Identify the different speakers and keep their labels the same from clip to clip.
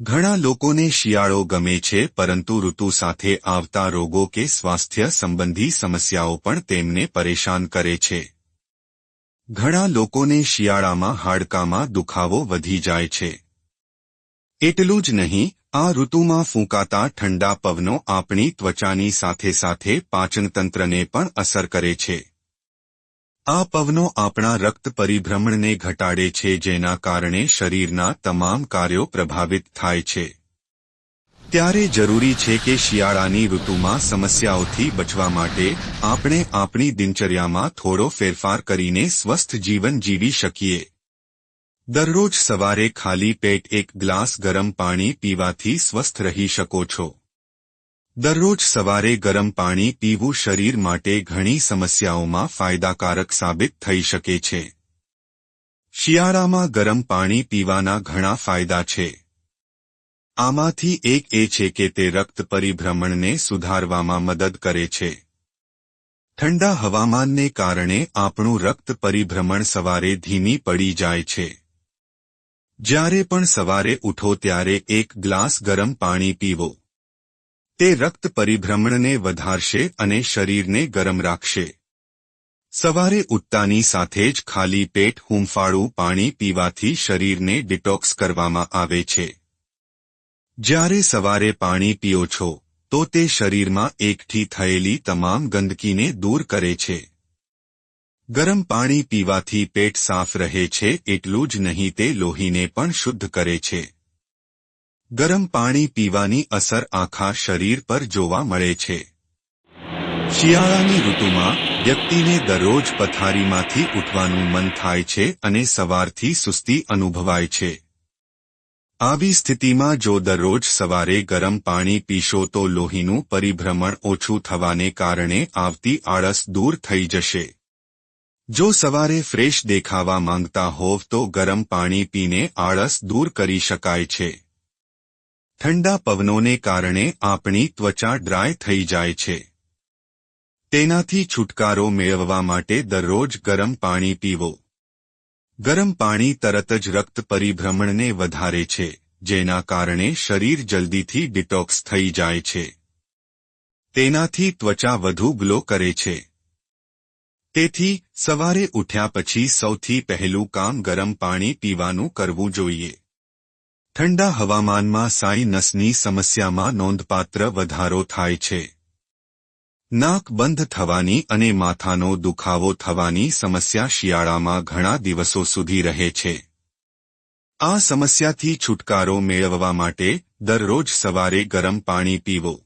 Speaker 1: ઘણા લોકોને શિયાળો ગમે છે, પરંતુ ઋતુ સાથે આવતા રોગો કે સ્વાસ્થ્ય સંબંધી સમસ્યાઓ પણ તેમને પરેશાન કરે છે. ઘણા લોકોને શિયાળામાં હાડકામાં દુખાવો વધી જાય છે. એટલું જ નહીં, આ ઋતુમાં ફૂંકાતા ઠંડા પવનો આપણી ત્વચાની સાથે સાથે પાચનતંત્રને પણ અસર કરે છે. આ પવનો આપણા રક્ત પરિભ્રમણને ઘટાડે છે, જેના કારણે શરીરના તમામ કાર્યો પ્રભાવિત થાય છે. ત્યારે જરૂરી છે કે શિયાળાની ઋતુમાં સમસ્યાઓથી બચવા માટે આપણે આપણી દિનચર્યામાં થોડો ફેરફાર કરીને સ્વસ્થ જીવન જીવી શકીએ. દરરોજ સવારે ખાલી પેટ એક ગ્લાસ ગરમ પાણી પીવાથી સ્વસ્થ રહી શકો છો. દરરોજ સવારે ગરમ પાણી પીવું શરીર માટે ઘણી સમસ્યાઓમાં ફાયદાકારક સાબિત થઈ શકે છે. શિયાળામાં ગરમ પાણી પીવાના ઘણા ફાયદા છે. આમાંથી એક એ છે કે તે રક્ત પરિભ્રમણને સુધારવામાં મદદ કરે છે. ઠંડા હવામાનને કારણે આપણું રક્ત પરિભ્રમણ સવારે ધીમી પડી જાય છે. જ્યારે પણ સવારે ઉઠો ત્યારે એક ગ્લાસ ગરમ પાણી પીવો. તે રક્ત પરિભ્રમણને વધારશે અને શરીરને ગરમ રાખશે. સવારે ઉઠતાની સાથે જ ખાલી પેટ હૂંફાળું પાણી પીવાથી શરીરને ડિટોક્સ કરવામાં આવે છે. જ્યારે સવારે પાણી પીઓ છો, તો તે શરીરમાં એકઠી થયેલી તમામ ગંદકીને દૂર કરે છે. ગરમ પાણી પીવાથી પેટ સાફ રહે છે, એટલું જ નહીં તે લોહીને પણ શુદ્ધ કરે છે. ગરમ પાણી પીવાની અસર આખા શરીર પર જોવા મળે છે. શિયાળાની ઋતુમાં વ્યક્તિને દરરોજ પથારીમાંથી ઉઠવાનું મન થાય છે અને સવારથી સુસ્તી અનુભવાય છે. આવી સ્થિતિમાં જો દરરોજ સવારે ગરમ પાણી પીશો તો લોહીનું પરિભ્રમણ ઓછું થવાને કારણે આવતી આળસ દૂર થઈ જશે. જો સવારે ફ્રેશ દેખાવા માંગતા હોવ તો ગરમ પાણી પીને આળસ દૂર કરી શકાય છે. ઠંડા પવનોને કારણે આપણી ત્વચા ડ્રાય થઈ જાય છે. તેનાથી છુટકારો મેળવવા માટે દરરોજ ગરમ પાણી પીવો. ગરમ પાણી તરત જ રક્ત પરિભ્રમણને વધારે છે, જેના કારણે શરીર જલ્દીથી ડિટોક્સ થઈ જાય છે. તેનાથી ત્વચા વધુ ગ્લો કરે છે. તેથી, સવારે ઉઠ્યા પછી સૌથી પહેલું કામ ગરમ પાણી પીવાનું કરવું જોઈએ. ઠંડા હવામાનમાં સાઇનસની સમસ્યામાં નોંધપાત્ર વધારો થાય છે. નાક બંધ થવાની અને માથાનો દુખાવો થવાની સમસ્યા શિયાળામાં ઘણા દિવસો સુધી રહે છે. આ સમસ્યાથી છુટકારો મેળવવા માટે દરરોજ સવારે ગરમ પાણી પીવો.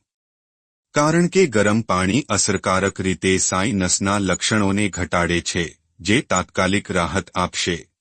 Speaker 1: કારણ કે ગરમ પાણી અસરકારક રીતે સાઇનસના લક્ષણોને ઘટાડે છે, જે તાત્કાલિક રાહત આપશે.